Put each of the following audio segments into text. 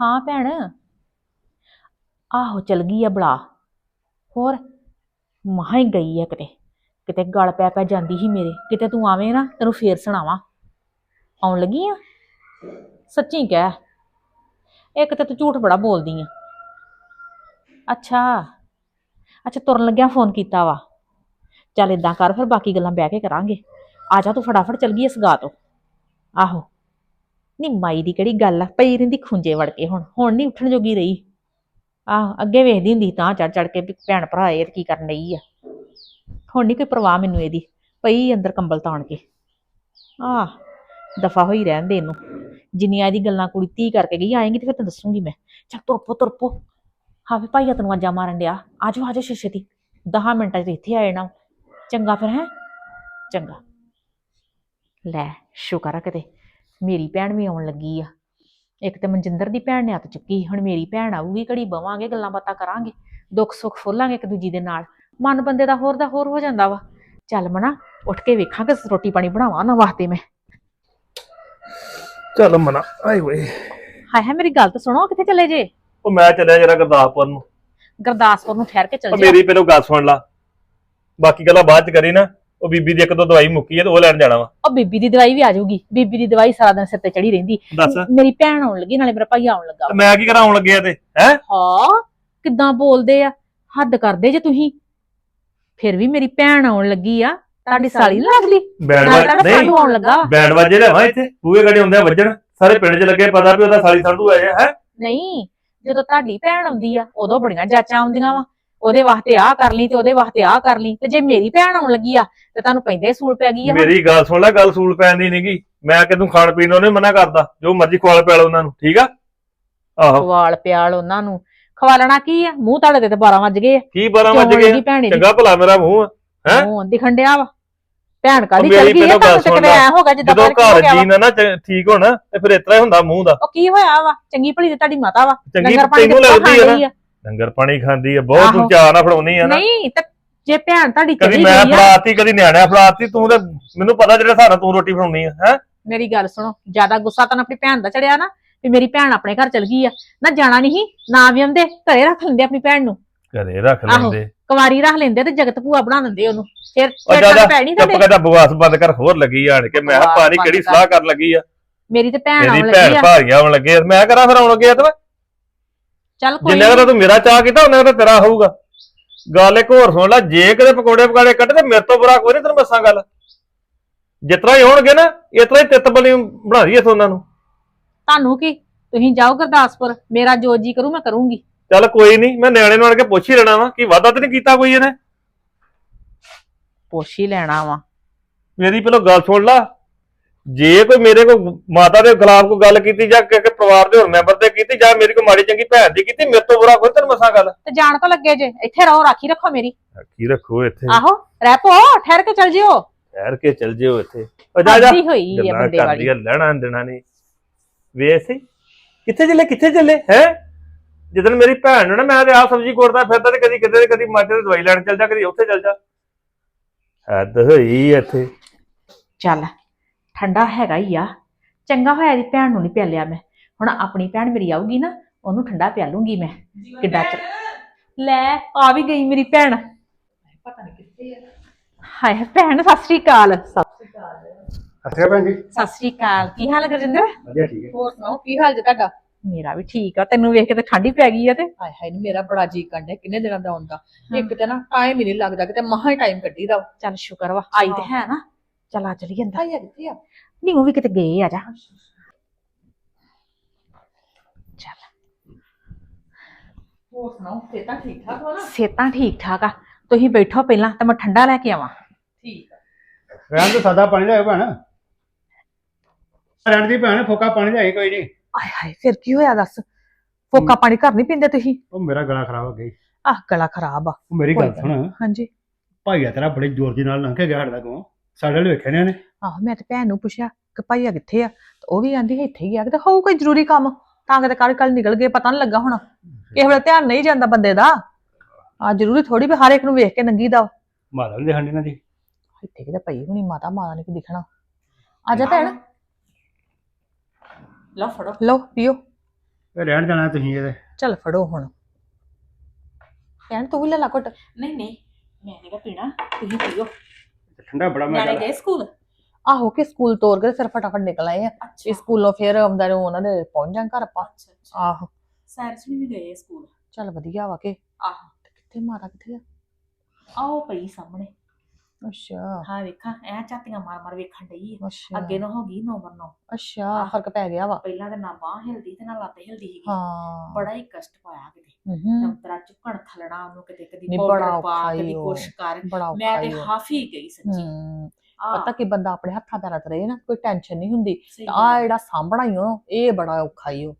ਹਾਂ ਭੈਣ। ਆਹੋ ਚਲ ਗਈ ਆ ਬਲਾ। ਹੋਰ, ਮਹਾਂ ਹੀ ਗਈ ਆ ਕਿਤੇ। ਕਿਤੇ ਗਲ ਪੈ ਪੈ ਜਾਂਦੀ ਸੀ ਮੇਰੇ। ਕਿਤੇ ਤੂੰ ਆਵੇਂ ਨਾ, ਤੈਨੂੰ ਫੇਰ ਸੁਣਾਵਾਂ। ਆਉਣ ਲੱਗੀ ਆ? ਸੱਚੀ ਕਹਿ। ਇੱਕ ਤੇ ਤੂੰ ਝੂਠ ਬੜਾ ਬੋਲਦੀ ਆ। ਅੱਛਾ। ਅੱਛਾ, ਤੁਰਨ ਲੱਗਿਆ ਫੋਨ ਕੀਤਾ ਵਾ। ਚੱਲ ਇਦਾਂ ਕਰ, ਫਿਰ ਬਾਕੀ ਗੱਲਾਂ ਬਹਿ ਕੇ ਕਰਾਂਗੇ। ਆ ਜਾ ਤੂੰ ਫਟਾਫਟ ਚਲ ਗਈ ਇਸ ਗਾ ਤੋਂ। ਆਹੋ। ਨੀ ਮਾਈ ਦੀ ਕਿਹੜੀ ਗੱਲ ਆ, ਪਈ ਰਹਿੰਦੀ ਖੁੰਝੇ ਵੜ ਕੇ ਹੁਣ ਹੁਣ ਨਹੀਂ ਉੱਠਣ ਜੋਗੀ ਰਹੀ। ਆਹ, ਅੱਗੇ ਵੇਖਦੀ ਹੁੰਦੀ ਤਾਂ ਚੜ ਚੜ ਕੇ ਵੀ ਭੈਣ ਭਰਾ ਇਹ ਕੀ ਕਰਨ ਲਈ ਆ। ਹੁਣ ਨਹੀਂ ਕੋਈ ਪਰਵਾਹ ਮੈਨੂੰ ਇਹਦੀ, ਪਈ ਅੰਦਰ ਕੰਬਲ ਤਾਣ ਕੇ। ਆਹ, ਦਫਾ ਹੋਈ ਰਹਿਣ ਦੇ ਇਹਨੂੰ। ਜਿੰਨੀਆਂ ਇਹਦੀ ਗੱਲਾਂ ਕੁੜੀ ਧੀ ਕਰਕੇ ਗਈ, ਆਏਗੀ ਤੇ ਫਿਰ ਤੈਨੂੰ ਦੱਸੂਗੀ ਮੈਂ। ਚੱਲ ਤੁਰਪੋ ਤੁਰਪੋ ਹਾਂ ਵੀ ਭਾਈਆ ਤੈਨੂੰ ਆਜਾ ਮਾਰਨ ਡਿਆ। ਆਜੋ ਆਜੋ ਦੀ 10 ਮਿੰਟਾਂ 'ਚ ਇੱਥੇ ਆਏ ਨਾ ਚੰਗਾ ਫਿਰ, ਹੈ? ਚੰਗਾ। ਲੈ, ਸ਼ੁਕਰ ਆ ਕਿਤੇ। ਮੇਰੀ ਭੈਣ ਵੀ ਆਉਣ ਲੱਗੀ ਆ। ਇੱਕ ਤੇ ਮਨਜਿੰਦਰ ਦੀ ਭੈਣ ਨੇ ਹੱਥ ਚੁੱਕੀ ਹੁਣ ਮੇਰੀ ਭੈਣ ਆਊਗੀ ਘੜੀ ਬਵਾਂਗੇ ਗੱਲਾਂ ਬਾਤਾਂ ਕਰਾਂਗੇ ਦੁੱਖ ਸੁੱਖ ਫੋਲਾਂਗੇ ਇੱਕ ਦੂਜੀ ਦੇ ਨਾਲ। ਮਨ ਬੰਦੇ ਦਾ ਹੋਰ ਦਾ ਹੋਰ ਹੋ ਜਾਂਦਾ ਵਾ। ਚੱਲ ਮਨਾ ਉੱਠ ਕੇ ਵੇਖਾਂਗੇ ਰੋਟੀ ਪਾਣੀ ਬਣਾਵਾਂ ਨਾ ਵਾਸਤੇ ਮੈਂ। ਚੱਲ ਮਨਾ ਆਈ ਓਏ ਹਾਏ ਹਾਏ ਮੇਰੀ ਗੱਲ ਤਾਂ ਸੁਣੋ ਕਿੱਥੇ ਚਲੇ ਜੇ? ਉਹ ਮੈਂ ਚੱਲਿਆ ਜਰਾ ਗੁਰਦਾਸਪੁਰ ਨੂੰ। ਗੁਰਦਾਸਪੁਰ ਨੂੰ ਠਹਿਰ ਕੇ ਉਹ ਚਲ ਜੇ ਮੇਰੀ ਪਹਿਲਾਂ ਗੱਲ ਸੁਣ ਲਾ। ਬਾਕੀ ਗੱਲਾਂ ਬਾਅਦ ਚ ਕਰੀ ਨਾ। ਉਹ ਬੀਬੀ ਦੀ ਇੱਕ ਦੋ ਦਵਾਈ ਮੁੱਕੀ ਹੈ ਤੇ ਉਹ ਲੈਣ ਜਾਣਾ ਵਾ। ਉਹ ਬੀਬੀ ਦੀ ਦਵਾਈ ਵੀ ਆ ਜਾਊਗੀ। ਬੀਬੀ ਦੀ ਦਵਾਈ ਸਾਰਾ ਦਿਨ ਸਿਰ ਤੇ ਚੜੀ ਰਹਿੰਦੀ। ਦੱਸ। ਮੇਰੀ ਭੈਣ ਆਉਣ ਲੱਗੀ ਨਾਲੇ ਮੇਰਾ ਭਾਈ ਆਉਣ ਲੱਗਾ। ਤੇ ਮੈਂ ਕੀ ਕਰਾਂ ਆਉਣ ਲੱਗਿਆ ਤੇ ਹੈ? ਹਾਂ ਕਿੱਦਾਂ ਬੋਲਦੇ ਆ? ਹੱਦ ਕਰਦੇ ਜੇ ਤੁਸੀਂ। ਫਿਰ ਵੀ ਮੇਰੀ ਭੈਣ ਆਉਣ ਲੱਗੀ ਆ ਤੁਹਾਡੀ ਸਾਲੀ ਨੀ ਲੱਗਦੀ? ਬੈਂਡ ਨਾਲ ਤਾਂ ਨਹੀਂ ਆਉਣ ਲੱਗਾ। ਬੈਂਡ ਵਾਜੇ ਲੈਵਾ ਇੱਥੇ। ਬੂਹੇ ਗੜੇ ਹੁੰਦੇ ਆ ਵੱਜਣ ਸਾਰੇ ਪਿੰਡ 'ਚ ਲੱਗੇ ਪਤਾ ਵੀ ਉਹਦਾ ਸਾਲੀ ਸੰਧੂ ਆਇਆ ਹੈ? ਨਹੀਂ ਜਦੋਂ ਤੁਹਾਡੀ ਭੈਣ ਆਉਂਦੀ ਆ ਉਦੋਂ ਬੜੀਆਂ ਜਾਚਾਂ ਆਉਂਦੀਆਂ ਵਾ। ਉਹਦੇ ਵਾਸਤੇ ਆਹ ਕਰ ਲਈ ਤੇ ਉਹਦੇ ਵਾਸਤੇ ਆਹ ਕਰ ਲਈ ਤੇ ਜੇ ਮੇਰੀ ਭੈਣ ਆਉਣ ਲੱਗੀ ਆ ਤੇ ਤੁਹਾਨੂੰ ਪੈਂਦੇ ਹੀ ਸੂਲ ਪੈ ਗਈ ਆ। ਮੇਰੀ ਗੱਲ ਸੁਣ ਲੈ ਗੱਲ ਸੂਲ ਪੈਣ ਦੀ ਨਹੀਂਗੀ ਮੈਂ ਕਿਦੋਂ ਖਾਣ ਪੀਣ ਨੂੰ ਉਹਨੇ ਮਨਾ ਕਰਦਾ ਜੋ ਮਰਜ਼ੀ ਖਵਾਲ ਪਿਆਲ ਉਹਨਾਂ ਨੂੰ ਠੀਕ ਆ? ਆਹੋ। ਖਵਾਲ ਪਿਆਲ ਉਹਨਾਂ ਨੂੰ। ਖਵਾਲਣਾ ਕੀ ਆ? ਮੂੰਹ ਤੁਹਾਡੇ ਤੇ 12 ਵੱਜ ਗਏ ਆ। ਕੀ 12 ਕਿਉਂ ਵਜ ਲੱਗੀ ਗਏ ਭੈਣ ਦੀ ਚੰਗਾ ਭਲਾ ਮੇਰਾ ਮੂੰਹ ਆ ਹੈਂ? ਮੂੰਹ ਦਿਖਣ ਡਿਆ ਵਾ। ਭੈਣ ਕਾਦੀ ਮੇਰੀ ਚਲ ਗਈ ਆ? ਪਹਿਲਾਂ ਗੱਲ ਤੁਹਾਨੂੰ ਤੇ ਸੁਣ ਕਿਵੇਂ ਲੈ। ਐ ਹੋਗਾ ਜਿੱਦਾਂ ਜਦੋਂ ਬਾਹਰ ਕੀ ਹੋ ਘਰ ਗਿਆ ਵਾ। ਨਾ ਨਾ ਚ- ਠੀਕ ਹੋਣਾ ਤੇ ਫਿਰ ਇਤਰਾ ਹੀ ਹੁੰਦਾ ਮੂੰਹ ਦਾ। ਉਹ ਕੀ ਹੋਇਆ ਵਾ? ਚੰਗੀ ਭਲੀ ਤੇ ਤੁਹਾਡੀ ਮਾਤਾ ਵਾ। ਚੰਗੀ ਲੰਗਰ ਪਾਣੀ ਤੈਨੂੰ ਲੱਗਦੀ ਆ ਨਾ। ਲੰਗਰ ਪਾਣੀ ਖਾਂਦੀ ਆ ਬਹੁਤ ਆਹੋ। ਚਾਹ ਨਾ ਫੜਾਉਣੀ ਆ ਨਾ। ਨਹੀਂ ਤੇ ਜੇ ਭੈਣ ਤੁਹਾਡੀ ਕਦੀ ਚਲੀ ਮੈਂ ਗਈ ਆ। ਫੜਾਤੀ ਕਦੀ ਨਿਆਣਿਆ ਫੜਾਤੀ ਤੂੰ ਤੇ ਮੈਨੂੰ ਪਤਾ ਜਿਹੜੇ ਨਾਲ ਤੂੰ ਰੋਟੀ ਫੜਾਉਣੀ ਆ ਹੈ? ਮੇਰੀ ਗੱਲ ਸੁਣੋ ਜ਼ਿਆਦਾ ਗੁੱਸਾ ਤਾਂ ਆਪਣੀ ਭੈਣ ਦਾ ਚੜਿਆ ਨਾ ਵੀ ਮੇਰੀ ਭੈਣ ਆਪਣੇ ਘਰ ਚਲ ਗਈ ਆ। ਨਾ ਜਾਣਾ ਨਹੀਂ ਨਾ ਵੀ ਆਉਂਦੇ ਘਰੇ ਰੱਖ ਲੈਂਦੇ ਆਪਣੀ ਭੈਣ ਨੂੰ। ਘਰੇ ਰੱਖ ਆਹੋ। ਲੈਂਦੇ। ਕੁਵਾਰੀ ਰੱਖ ਲੈਂਦੇ ਤੇ ਜਗਤ ਭੂਆ ਬਣਾ ਦਿੰਦੇ ਉਹਨੂੰ। ਫਿਰ ਜ਼ਿਆਦਾ ਭੈਣੀ ਚੁੱਪ ਤੁਹਾਡੇ ਕਰਦਾ ਬਵਾਸ ਬੰਦ ਕਰ ਹੋਰ ਲੱਗੀ ਆਣ ਕੇ। ਮੈਂ ਕਿਹਾ ਬਕਵਾਸ ਪਾਣੀ ਬੰਦ ਕਿਹੜੀ ਕਰ। ਸਲਾਹ ਕਰਨ ਲੱਗੀ ਆ। ਮੇਰੀ ਤੇ ਭੈਣ ਮੇਰੀ ਆਉਣ ਭੈਣ ਲੱਗੀ ਆ। ਭਾਰੀਆਂ ਆਉਣ ਲੱਗੇ ਆ। ਮੈਂ ਕਰਾਂ ਫਿਰ ਆਉਣ ਲੱਗੇ ਤੇ ਚੱਲ ਕੋਈ ਜਿੰਨੇ ਦਾ ਤੂੰ ਮੇਰਾ ਚਾਹ ਕੀਤਾ ਉਹਨੇ ਦਾ ਤੇਰਾ ਹੋਊਗਾ। ਗੱਲ ਇੱਕ ਹੋਰ ਸੁਣ ਲੈ ਜੇ ਕਦੇ ਪਕੌੜੇ ਪਕਾੜੇ ਕੱਢ ਤੇ ਮੇਰੇ ਤੋਂ ਬੁਰਾ ਕੋਈ ਨਹੀਂ ਤੈਨੂੰ ਦੱਸਾਂ ਗੱਲ। ਜਿਤਨਾ ਹੀ ਹੋਣਗੇ ਨਾ ਇਤਨਾ ਹੀ ਤਿੱਤ ਬਲੀ ਬਣਾ ਦਈਏ ਉਹਨਾਂ ਨੂੰ। ਤੁਹਾਨੂੰ ਕੀ? ਤੁਸੀਂ ਜਾਓ ਗੁਰਦਾਸਪੁਰ ਮੇਰਾ ਜੋ ਜੀ ਕਰੂ ਮੈਂ ਕਰੂੰਗੀ। ਚੱਲ ਕੋਈ ਨਹੀਂ ਮੈਂ ਨਿਆਣੇ ਨੂੰ ਆਣ ਕੇ ਪੁੱਛ ਹੀ ਲੈਣਾ ਵਾ ਕਿ ਵਾਦਾ ਤੇ ਨਹੀਂ ਕੀਤਾ ਕੋਈ ਇਹਨੇ? ਪੁੱਛ ਹੀ ਲੈਣਾ ਵਾ। ਮੇਰੀ ਪਹਿਲਾਂ ਗੱਲ ਸੁਣ ਲਾ ਜੇ ਕੋਈ ਮੇਰੇ ਕੋ ਮਾਤਾ ਦੇ ਖਿਲਾਫ ਕੋਈ ਗੱਲ ਕੀਤੀ ਜਾਂ ਕਿ ਕਿ ਪਰਿਵਾਰ ਦੇ ਹੋਰ ਮੈਂਬਰ ਤੇ ਕੀਤੀ ਜਾਂ ਮੇਰੀ ਕੋਈ ਮਾੜੀ ਚੰਗੀ ਭੈਣ ਦੀ ਕੀਤੀ ਮੇਰੇ ਤੋਂ ਬੁਰਾ ਕੋਈ ਤੈਨੂੰ ਮਸਾਂ ਗੱਲ? ਤੇ ਜਾਣ ਤਾਂ ਲੱਗੇ ਜੇ? ਇੱਥੇ ਰਹੋ ਰਾਖੀ ਰੱਖੋ ਮੇਰੀ। ਕੀ ਰੱਖੋ ਇੱਥੇ। ਆਹੋ ਰਹਿ ਪੋ ਠਹਿਰ ਕੇ ਚੱਲ ਜਿਓ। ਠਹਿਰ ਕੇ ਚੱਲ ਜਿਓ ਇੱਥੇ। ਉਹ ਜਾ ਜਾ। ਅੱਧੀ ਹੋਈ ਆ ਬੰਦੇ ਵਾਲੀ। ਲੈਣਾ ਦੇਣਾ ਨਹੀਂ ਵੇਸੇ ਕਿੱਥੇ ਚੱਲੇ ਕਿੱਥੇ ਚੱਲੇ ਹੈ? ਜਦੋਂ ਮੇਰੀ ਭੈਣ ਨੂੰ ਨਾ ਮੈਂ ਤੇ ਆ ਸਬਜ਼ੀ ਕੋੜਦਾ ਫਿਰਦਾ ਤੇ ਕਦੀ ਕਿਤੇ ਤੇ ਕਦੀ ਮਾਚੇ ਦੀ ਦਵਾਈ ਲੈਣ ਚੱਲ ਜਾ ਕਦੀ ਉੱਥੇ ਚੱਲ ਜਾ। ਹੱਦ ਹੋਈ ਇੱਥੇ। ਚੱਲ। ਠੰਡਾ ਹੈਗਾ ਹੀ ਆ। ਚੰਗਾ ਹੋਇਆ ਦੀ ਭੈਣ ਨੂੰ ਨਹੀਂ ਪਿਆਲਿਆ ਮੈਂ। ਹੁਣ ਆਪਣੀ ਭੈਣ ਮੇਰੀ ਆਊਗੀ ਨਾ ਉਹਨੂੰ ਠੰਡਾ ਪਿਆਲੂੰਗੀ ਮੈਂ। ਕਿੱਡਾ ਚ ਲੈ ਆ ਵੀ ਗਈ ਮੇਰੀ ਭੈਣ। ਪਤਾ ਨਹੀਂ ਕਿੱਥੇ ਆ। ਹਾਏ ਭੈਣ ਸਤਿ ਸ੍ਰੀ ਅਕਾਲ। ਸਤਿ ਅੱਛਾ ਭੈਣ ਜੀ। ਸ੍ਰੀ ਅਕਾਲ। ਕੀ ਹਾਲ ਹੈ ਗੁਰਜਿੰਦਰ? ਵਧੀਆ ਠੀਕ ਹੈ। ਹੋਰ ਸੁਣਾਓ ਕੀ ਹਾਲ ਜੇ ਤੁਹਾਡਾ? ਮੇਰਾ ਵੀ ਠੀਕ ਆ। ਤੈਨੂੰ ਵੇਖ ਕੇ ਤੇ ਠੰਡੀ ਪੈ ਗਈ ਆ ਤੇ। ਹਾਏ ਹਾਏ ਨੀ ਮੇਰਾ ਬੜਾ ਜੀ ਕਰਦਾ ਕਿੰਨੇ ਦਿਨਾਂ ਦਾ ਆਉਂਦਾ ਇੱਕ ਤੇ ਨਾ ਟਾਈਮ ਹੀ ਨਹੀਂ ਲੱਗਦਾ ਕਿਤੇ ਮਹਾ ਹੀ ਟਾਈਮ ਕੱਢੀਦਾ ਵਾ। ਚੱਲ ਸ਼ੁਕਰ ਵਾ ਆਈ ਤੇ ਹੈ ਨਾ। ਚੱਲ ਆ ਚਲੀ ਜਾਂਦਾ। ਭਾਈ ਕਿੱਥੇ ਆ। ਨਹੀਂ ਉਹ ਵੀ ਕਿਤੇ ਗਏ ਆ ਜਾ। ਚੱਲ। ਹੋਰ ਸੁਣਾਓ ਤੇ ਤਾਂ ਠੀਕ ਠਾਕ ਹੋ ਨਾ? ਸਿਹਤਾਂ ਠੀਕ ਠਾਕ ਆ। ਤੁਸੀਂ ਬੈਠੋ ਪਹਿਲਾਂ ਤੇ ਮੈਂ ਠੰਡਾ ਲੈ ਕੇ ਆਵਾਂ। ਠੀਕ ਆ। ਰਹਿਣ ਤੋਂ ਸਾਦਾ ਪਾਣੀ ਲਿਆਓ ਭੈਣ। ਰਹਿਣ ਦੀ ਭੈਣ ਫੋਕਾ ਪਾਣੀ ਲਿਆਈ ਕੋਈ ਨਹੀਂ। ਆਏ ਹਾਏ ਫਿਰ ਕੀ ਹੋਇਆ ਦੱਸ? ਫੋਕਾ ਪਾਣੀ ਘਰ ਨਹੀਂ ਪੀਂਦੇ ਤੁਸੀਂ? ਉਹ ਮੇਰਾ ਗਲਾ ਖਰਾਬ ਹੋ ਗਿਆ ਈ। ਆਹ ਗਲਾ ਖਰਾਬ ਆ। ਉਹ ਮੇਰੀ ਗੱਲ ਸੁਣ। ਹਾਂਜੀ। ਭਾਈਆ ਤੇਰਾ ਬੜੇ ਜ਼ੋਰ ਦੀ ਨਾਲ ਲੰਘ ਕੇ ਗਿਆ ਸਾਡੇ ਕੋਲ। ਸਾਡੇ ਵਾਲੇ ਵੇਖਿਆ ਨੇ ਆਹੋ ਮੈਂ ਤੇ ਭੈਣ ਨੂੰ ਪੁੱਛਿਆ ਕਿ ਭਾਈਆ ਕਿੱਥੇ ਆ? ਤੇ ਉਹ ਵੀ ਆਂਦੀ ਇੱਥੇ ਹੀ ਆ ਕਿਤੇ ਹੋਊ ਕੋਈ ਜ਼ਰੂਰੀ ਕੰਮ ਤਾਂ ਕਿਤੇ ਕੱਲ ਕੱਲ ਨਿਕਲ ਗਏ ਪਤਾ ਨਹੀਂ ਲੱਗਾ ਹੋਣਾ। ਕਿਸੇ ਵੇਲੇ ਧਿਆਨ ਨਹੀਂ ਜਾਂਦਾ ਬੰਦੇ ਦਾ। ਆ ਜ਼ਰੂਰੀ ਥੋੜੀ ਵੀ ਹਰ ਇੱਕ ਨੂੰ ਵੇਖ ਕੇ ਨੰਗੀ ਦਾ। ਮਾਤਾ ਦੇ ਹੰਡੀ ਨਾਲ ਦੀ? ਇੱਥੇ ਕਿਤੇ ਪਈ ਹੋਣੀ ਮਾਤਾ ਮਾਤਾ ਨੇ ਕੀ ਦਿਖਣਾ। ਆ ਜਾ ਭੈਣ। ਲਓ ਫੜੋ। ਲਓ ਪੀਓ। ਇਹ ਰਹਿਣ ਜਾਣਾ ਤੁਸੀਂ ਇਹਦੇ। ਚੱਲ ਫੜੋ ਹੁਣ। ਕਹਿਣ ਤੂੰ ਵੀ ਲੈ ਲਾ ਘੁੱਟ। ਨਹੀਂ ਨਹੀਂ ਮੈਂ ਨਹੀਂ ਪੀਣਾ ਤੁਸੀਂ ਪੀਓ। ਠੰਡਾ ਬੜਾ ਮੈਂ ਗਏ ਸਕੂਲ? ਆਹੋ ਕਿ ਸਕੂਲ ਤੋਰ ਕੇ ਫਿਰ ਫਟਾਫਟ ਨਿਕਲ ਆਏ ਆ। ਇਹ ਸਕੂਲੋਂ ਫਿਰ ਆਉਂਦਾ ਨੂੰ ਉਹਨਾਂ ਦੇ ਪਹੁੰਚ ਜਾਂ ਘਰ ਆਪਾਂ। ਅੱਛਾ ਅੱਛਾ। ਆਹੋ। ਸਾਇਰਸ ਵੀ ਗਏ ਸਕੂਲ? ਚੱਲ ਵਧੀਆ ਵਾ ਕੇ। ਆਹੋ। ਕਿੱਥੇ ਮਾਰਾ ਕਿੱਥੇ ਆ? ਆਓ ਪਈ ਸਾਹਮਣੇ। ਅੱਛਾ। ਹਾਂ ਵੇਖਾਂ ਐ ਝਾਤੀਆਂ ਮਾਰ ਮਾਰ ਵੇਖਣ ਡਈ ਆ। ਅੱਛਾ। ਅੱਗੇ ਨੂੰ ਹੋ ਗਈ ਨੰਬਰ 9 ਅੱਛਾ ਫ਼ਰਕ ਪੈ ਗਿਆ ਵਾ। ਪਹਿਲਾਂ ਤੇ ਨਾ ਬਾਹ ਹਿਲਦੀ ਤੇ ਨਾ ਲੱਤ ਹਿਲਦੀ ਸੀਗੀ। ਹਾਂ। ਬੜਾ ਹੀ ਕਸ਼ਟ ਪਾਇਆ ਕਿਤੇ। ਹੂੰ ਨੰਤਰਾ ਚੁੱਕਣ ਥਲਣਾ ਉਹਨੂੰ ਕਿਤੇ ਕਦੀ ਨਹੀਂ, ਪਾਊਡਰ ਬੜਾ ਪਾ ਔਖਾ ਈ ਕਦੀ ਉਹ। ਕਰ। ਬੜਾ ਔਖਾ ਮੈਂ ਤੇ। ਹਾਫੀ ਗਈ ਸੱਚੀ। ਹੂੰ। ਆਹ, ਪਤਾ ਕਿ ਬੰਦਾ ਆਪਣੇ ਹੱਥਾਂ ਪੈਰਾਂ ਤੇ ਰਹੇ ਨਾ ਕੋਈ ਟੈਨਸ਼ਨ ਨਹੀਂ ਹੁੰਦੀ। ਸਹੀ ਆ ਗੱਲ। ਜਿਹੜਾ ਸਾਂਭਣਾ ਹੀ ਉਹ ਇਹ ਬੜਾ ਔਖਾ ਹੀ ਉਹ।